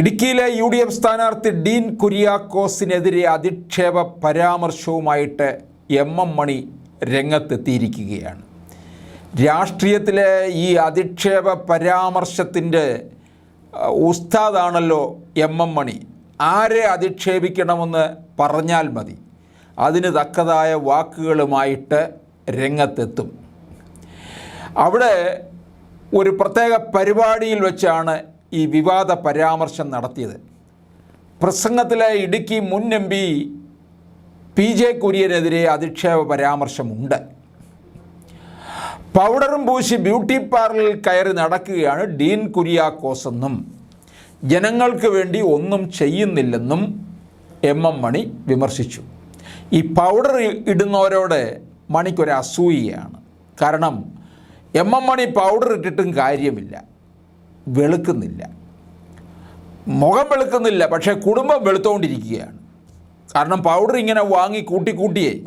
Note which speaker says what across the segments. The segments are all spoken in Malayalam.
Speaker 1: ഇടുക്കിയിലെ യു ഡി എഫ് സ്ഥാനാർത്ഥി ഡീൻ കുര്യാക്കോസിനെതിരെ അധിക്ഷേപ പരാമർശവുമായിട്ട് എം എം മണി രംഗത്തെത്തിയിരിക്കുകയാണ്. രാഷ്ട്രീയത്തിലെ ഈ അധിക്ഷേപ പരാമർശത്തിന്റെ ഉസ്താദാണല്ലോ എം എം മണി. ആരെ അധിക്ഷേപിക്കണമെന്ന് പറഞ്ഞാൽ മതി. അതിന് തക്കതായ വാക്കുകളുമായിട്ട് രംഗത്തെത്തും. അവിടെ ഒരു പ്രത്യേക പരിപാടിയിൽ വെച്ചാണ് ഈ വിവാദ പരാമർശം നടത്തിയത്. പ്രസംഗത്തിലെ ഇടുക്കി മുൻ എം പി പി ജെ കുര്യനെതിരെ അധിക്ഷേപ പരാമർശമുണ്ട്. പൗഡറും പൂശി ബ്യൂട്ടി പാർലറിൽ കയറി നടക്കുകയാണ് ഡീൻ കുര്യാക്കോസ് എന്നും ജനങ്ങൾക്ക് വേണ്ടി ഒന്നും ചെയ്യുന്നില്ലെന്നും എം എം മണി വിമർശിച്ചു. ഈ പൗഡർ ഇടുന്നവരോട് മണിക്കൊരു അസൂയയാണ് കാരണം എം എം മണി പൗഡർ ഇട്ടിട്ടും കാര്യമില്ല. വെളുക്കുന്നില്ല. മുഖം വെളുക്കുന്നില്ല പക്ഷേ കുടുംബം വെളുത്തുകൊണ്ടിരിക്കുകയാണ് കാരണം പൗഡർ ഇങ്ങനെ വാങ്ങി കൂട്ടി കൂട്ടിയേ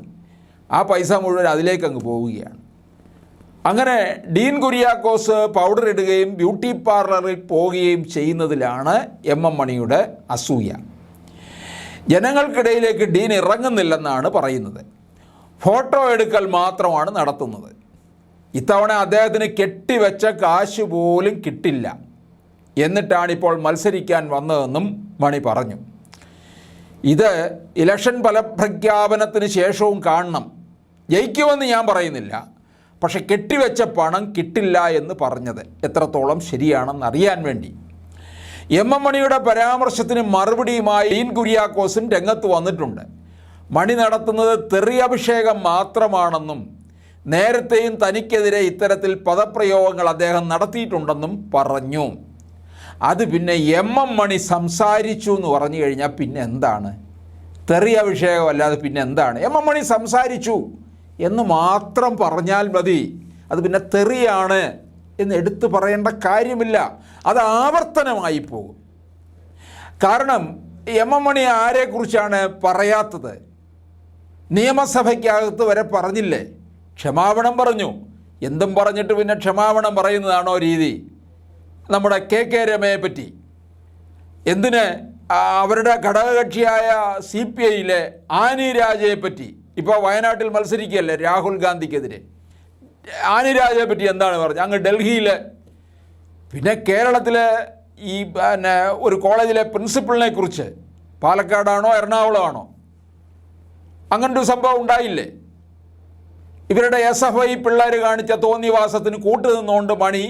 Speaker 1: ആ പൈസ മുഴുവൻ അതിലേക്ക് അങ്ങ് പോവുകയാണ്. അങ്ങനെ ഡീൻ കുര്യാക്കോസ് പൗഡർ ഇടുകയും ബ്യൂട്ടി പാർലറിൽ പോവുകയും ചെയ്യുന്നതിലാണ് എം എം മണിയുടെ അസൂയ. ജനങ്ങൾക്കിടയിലേക്ക് ഡീൻ ഇറങ്ങുന്നില്ലെന്നാണ് പറയുന്നത്. ഫോട്ടോ എടുക്കൽ മാത്രമാണ് നടത്തുന്നത്. ഇത്തവണ അദ്ദേഹത്തിന് കെട്ടിവെച്ച കാശ് പോലും കിട്ടില്ല. എന്നിട്ടാണ് ഇപ്പോൾ മത്സരിക്കാൻ വന്നതെന്നും മണി പറഞ്ഞു. ഇത് ഇലക്ഷൻ ഫലപ്രഖ്യാപനത്തിന് ശേഷവും കാണണം. ജയിക്കുമെന്ന് ഞാൻ പറയുന്നില്ല. പക്ഷെ കെട്ടിവെച്ച പണം കിട്ടില്ല എന്ന് പറഞ്ഞത് എത്രത്തോളം ശരിയാണെന്ന് അറിയാൻ വേണ്ടി. എം എം മണിയുടെ പരാമർശത്തിന് മറുപടിയുമായി ഡീൻ കുര്യാക്കോസും രംഗത്ത് വന്നിട്ടുണ്ട്. മണി നടത്തുന്നത് തെറി അഭിഷേകം മാത്രമാണെന്നും നേരത്തെയും തനിക്കെതിരെ ഇത്തരത്തിൽ പദപ്രയോഗങ്ങൾ അദ്ദേഹം നടത്തിയിട്ടുണ്ടെന്നും പറഞ്ഞു. അത് പിന്നെ എം എം മണി സംസാരിച്ചു എന്ന് പറഞ്ഞു കഴിഞ്ഞാൽ പിന്നെ എന്താണ്? തെറി അഭിഷേകം അല്ലാതെ പിന്നെ എന്താണ്? എം എം മണി സംസാരിച്ചു എന്ന് മാത്രം പറഞ്ഞാൽ മതി. അത് പിന്നെ തെറിയാണ് എന്ന് എടുത്തു പറയേണ്ട കാര്യമില്ല. അത് ആവർത്തനമായി പോകും. കാരണം എം എം മണി ആരെക്കുറിച്ചാണ് പറയാത്തത്? നിയമസഭയ്ക്കകത്ത് വരെ പറഞ്ഞില്ലേ? ക്ഷമാപണം പറഞ്ഞു. എന്തും പറഞ്ഞിട്ട് പിന്നെ ക്ഷമാപണം പറയുന്നതാണോ രീതി? നമ്മുടെ കെ കെ രമയെ പറ്റി. എന്തിന് അവരുടെ ഘടകകക്ഷിയായ സി പി ഐയിലെ ആനി രാജയെ പറ്റി. ഇപ്പോൾ വയനാട്ടിൽ മത്സരിക്കുകയല്ലേ രാഹുൽ ഗാന്ധിക്കെതിരെ. ആനി രാജയെ പറ്റി എന്താണ് പറഞ്ഞത്? അങ്ങ് ഡൽഹിയിൽ പിന്നെ കേരളത്തിലെ ഈ പിന്നെ ഒരു കോളേജിലെ പ്രിൻസിപ്പളിനെ കുറിച്ച് പാലക്കാടാണോ എറണാകുളമാണോ? അങ്ങനൊരു സംഭവം ഉണ്ടായില്ലേ? ഇവരുടെ എസ് എഫ് ഐ പിള്ളേർ കാണിച്ച തോന്നിവാസത്തിന് കൂട്ടുനിന്നുകൊണ്ട് മണി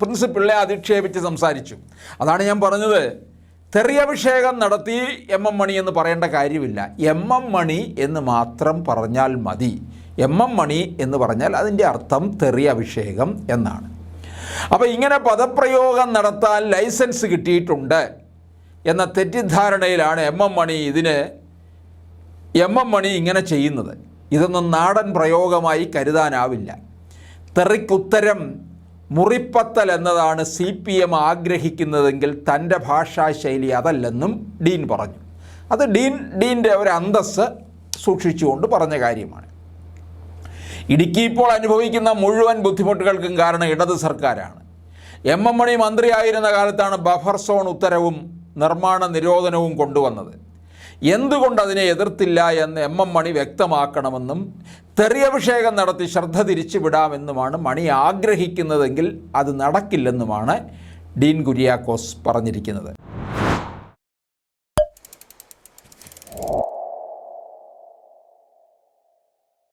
Speaker 1: പ്രിൻസിപ്പിളിനെ അധിക്ഷേപിച്ച് സംസാരിച്ചു. അതാണ് ഞാൻ പറഞ്ഞത്. തെറിയഭിഷേകം നടത്തി എം എം മണി എന്ന് പറയേണ്ട കാര്യമില്ല. എം എം മണി എന്ന് മാത്രം പറഞ്ഞാൽ മതി. എം എം മണി എന്ന് പറഞ്ഞാൽ അതിന്റെ അർത്ഥം തെറി അഭിഷേകം എന്നാണ്. അപ്പോൾ ഇങ്ങനെ പദപ്രയോഗം നടത്താൻ ലൈസൻസ് കിട്ടിയിട്ടുണ്ട് എന്ന തെറ്റിദ്ധാരണയിലാണ് എം എം മണി ഇതിന് എം എം മണി ഇങ്ങനെ ചെയ്യുന്നത്. ഇതൊന്നും നാടൻ പ്രയോഗമായി കരുതാനാവില്ല. തെറിക്കുത്തരം മുറിപ്പത്തൽ എന്നതാണ് സി പി എം ആഗ്രഹിക്കുന്നതെങ്കിൽ തന്റെ ഭാഷാശൈലി അതല്ലെന്നും ഡീൻ പറഞ്ഞു. അത് ഡീൻ ഡീന്റെ ഒരു അന്തസ്സ് സൂക്ഷിച്ചുകൊണ്ട് പറഞ്ഞ കാര്യമാണ്. ഇടുക്കി ഇപ്പോൾ അനുഭവിക്കുന്ന മുഴുവൻ ബുദ്ധിമുട്ടുകൾക്കും കാരണം ഇടത് സർക്കാരാണ്. എം എം മണി മന്ത്രിയായിരുന്ന കാലത്താണ് ബഫർ സോൺ ഉത്തരവും നിർമ്മാണ നിരോധനവും കൊണ്ടുവന്നത്. എന്തുകൊണ്ട് അതിനെ എതിർത്തില്ല എന്ന് എം എം മണി വ്യക്തമാക്കണമെന്നും തെറിയഭിഷേകം നടത്തി ശ്രദ്ധ തിരിച്ചുവിടാമെന്നുമാണ് മണി ആഗ്രഹിക്കുന്നതെങ്കിൽ അത് നടക്കില്ലെന്നുമാണ് ഡീൻ കുര്യാക്കോസ് പറഞ്ഞിരിക്കുന്നത്.